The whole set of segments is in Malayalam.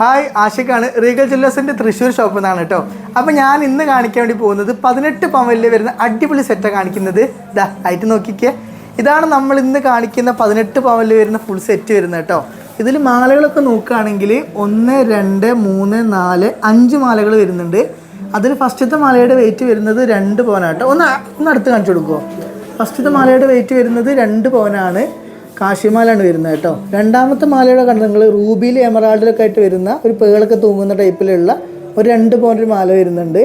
ഹായ് ആഷിഖാണ് റീഗൽ ജ്വല്ലേഴ്സിന്റെ തൃശ്ശൂർ ഷോപ്പിൽ നിന്നാണ് കേട്ടോ അപ്പോൾ ഞാൻ ഇന്ന് കാണിക്കാൻ വേണ്ടി പോകുന്നത് പതിനെട്ട് പവനിൽ വരുന്ന അടിപൊളി സെറ്റാണ് കാണിക്കുന്നത്. ഇതാ ആയിട്ട് നോക്കിക്കേ. ഇതാണ് നമ്മൾ ഇന്ന് കാണിക്കുന്ന പതിനെട്ട് പവനിൽ വരുന്ന ഫുൾ സെറ്റ് വരുന്നത് കേട്ടോ ഇതിൽ മാലകളൊക്കെ നോക്കുകയാണെങ്കിൽ ഒന്ന് രണ്ട് മൂന്ന് നാല് അഞ്ച് മാലകൾ വരുന്നുണ്ട്. അതിൽ ഫസ്റ്റത്തെ മാലയുടെ വെയിറ്റ് വരുന്നത് രണ്ട് പവനാണ് കേട്ടോ ഒന്ന് ഒന്ന് അടുത്ത് കാണിച്ചു കൊടുക്കുമോ ഫസ്റ്റത്തെ മാലയുടെ വെയിറ്റ് വരുന്നത് രണ്ട് പവനാണ്. കാശിമാലാണ് വരുന്നത് കേട്ടോ. രണ്ടാമത്തെ മാലയുടെ കണ്ട് നിങ്ങൾ റൂബിയിൽ എമറാൾഡിലൊക്കെ ആയിട്ട് വരുന്ന ഒരു പേളൊക്കെ തൂങ്ങുന്ന ടൈപ്പിലുള്ള ഒരു രണ്ട് ഒരു മാല വരുന്നുണ്ട്.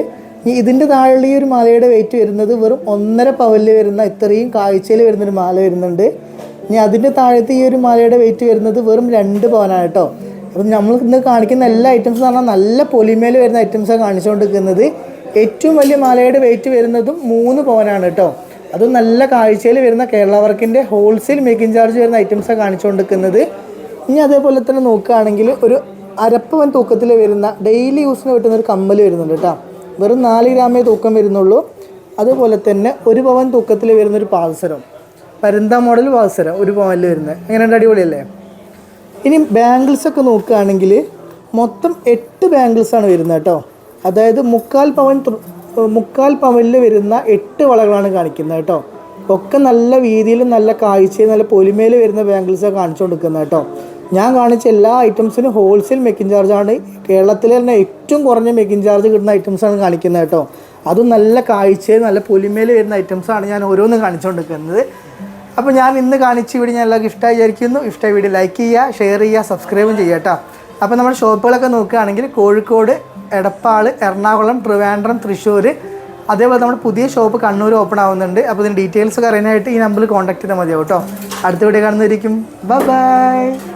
ഇതിന്റെ താഴെ ഈ ഒരു മാലയുടെ വെയിറ്റ് വരുന്നത് വെറും ഒന്നര പവലിൽ വരുന്ന ഇത്രയും കാഴ്ചയിൽ വരുന്നൊരു മാല വരുന്നുണ്ട്. ഇനി അതിന്റെ താഴത്തെ ഈ ഒരു മാലയുടെ വെയിറ്റ് വരുന്നത് വെറും രണ്ട് പവനാണ് കേട്ടോ. അപ്പം നമ്മൾ ഇന്ന് കാണിക്കുന്ന എല്ലാ ഐറ്റംസ് എന്ന് പറഞ്ഞാൽ നല്ല പൊലിമേൽ വരുന്ന ഐറ്റംസാണ് കാണിച്ചുകൊണ്ടിരിക്കുന്നത്. ഏറ്റവും വലിയ മാലയുടെ വെയിറ്റ് വരുന്നതും മൂന്ന് പവനാണ് കേട്ടോ. അതും നല്ല കാഴ്ചയിൽ വരുന്ന കേരള വർക്കിന്റെ ഹോൾസെയിൽ മേക്കിംഗ് ചാർജ് വരുന്ന ഐറ്റംസാണ് കാണിച്ചുകൊണ്ടിരിക്കുന്നത്. ഇനി അതേപോലെ തന്നെ നോക്കുകയാണെങ്കിൽ ഒരു അരപ്പവൻ തൂക്കത്തിൽ വരുന്ന ഡെയിലി യൂസിന് കിട്ടുന്ന ഒരു കമ്മൽ വരുന്നുണ്ട് കേട്ടോ. വെറും നാല് ഗ്രാമേ തൂക്കം വരുന്നുള്ളൂ. അതുപോലെ തന്നെ ഒരു പവൻ തൂക്കത്തിൽ വരുന്ന ഒരു പാദസരം. പരന്ത മോഡൽ പാദസരം ഒരു പവനിൽ വരുന്നത്. എങ്ങനെയുണ്ട് അടിപൊളിയല്ലേ? ഇനി ബാംഗിൾസ് ഒക്കെ നോക്കുകയാണെങ്കിൽ മൊത്തം എട്ട് ബാംഗിൾസാണ് വരുന്നത് കേട്ടോ. അതായത് മുക്കാൽ പവൻ മുക്കാൽ പവനിൽ വരുന്ന എട്ട് വളകളാണ് കാണിക്കുന്നത് കേട്ടോ. ഒക്കെ നല്ല വീതിയിൽ നല്ല കാഴ്ചയും നല്ല പൊലിമയിൽ വരുന്ന ബാംഗിൾസാണ് കാണിച്ചു കൊടുക്കുന്നത് കേട്ടോ. ഞാൻ കാണിച്ച എല്ലാ ഐറ്റംസിനും ഹോൾസെയിൽ മേക്കിംഗ് ചാർജാണ് കേരളത്തിലെ തന്നെ ഏറ്റവും കുറഞ്ഞ മേക്കിംഗ് ചാർജ് കിട്ടുന്ന ഐറ്റംസാണ് കാണിക്കുന്നത് കേട്ടോ. അതും നല്ല കാഴ്ചയും നല്ല പൊലിമയിൽ വരുന്ന ഐറ്റംസാണ് ഞാൻ ഓരോന്നും കാണിച്ചുകൊണ്ടിരിക്കുന്നത്. അപ്പോൾ ഞാൻ ഇന്ന് കാണിച്ച വീഡിയോ ഞാൻ എല്ലാവർക്കും ഇഷ്ടമായി വിചാരിക്കുന്നു. ഇഷ്ടമായ വീഡിയോ ലൈക്ക് ചെയ്യുക ഷെയർ ചെയ്യുക സബ്സ്ക്രൈബും ചെയ്യുക കേട്ടോ. അപ്പോൾ നമ്മുടെ ഷോപ്പുകളൊക്കെ നോക്കുകയാണെങ്കിൽ കോഴിക്കോട് എടപ്പാൾ എറണാകുളം ട്രിവാൻഡ്രം തൃശ്ശൂർ അതേപോലെ നമ്മുടെ പുതിയ ഷോപ്പ് കണ്ണൂർ ഓപ്പൺ ആവുന്നുണ്ട്. അപ്പോൾ ഇതിന് ഡീറ്റെയിൽസ് ഒക്കെ അറിയാനായിട്ട് ഈ നമ്പറിൽ കോൺടാക്ട് ചെയ്താൽ മതിയാവും കേട്ടോ. അടുത്ത വീഡിയോ കാണുന്നതായിരിക്കും ബൈ ബൈ